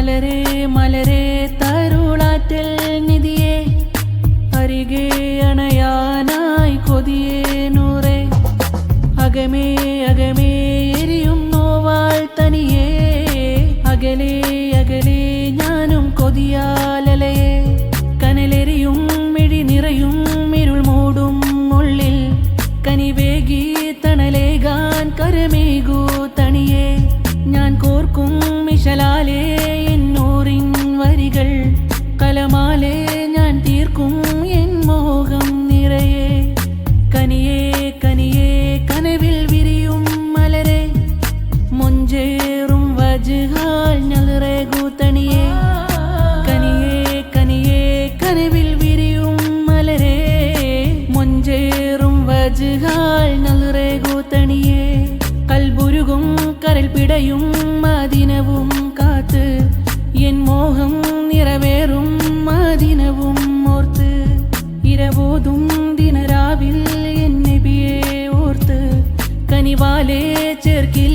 മലരെ മലരെ തരുളാറ്റൽ നിധിയെ അരികെ അണയാനായി കൊതിയേ നൂറെ. അകമേ അകമേ എരിയും നോവാൾ തനിയേ അകലേ അകലേ ഞാനും കൊതിയാലലയെ. കനലെറിയും മിഴി നിറയും ഇരുൾ മൂടും ഉള്ളിൽ കനിവേകി തണലേകാൻ കരമേകൂ. മുഞ്ചേറും വജുഹാൽ ഞലറെ കൂത്തണിയേ കനിയേ കനിയേ കനവിൽ വിരിയും മലരെ. മൊഞ്ചേറും വജുഹാൽ നലറെ കൂത്തണിയേ കൽപുരുകും കരൽ പിടയും മദിനവും കാത്ത്. എൻ മോഹം നിറവേറും മദിനവും ഓർത്ത്. ഇരവോതും ദിനരാവിൽ എന്നെ ബിയെ ഓർത്ത്. കനിവാലേ ചേർക്കിൽ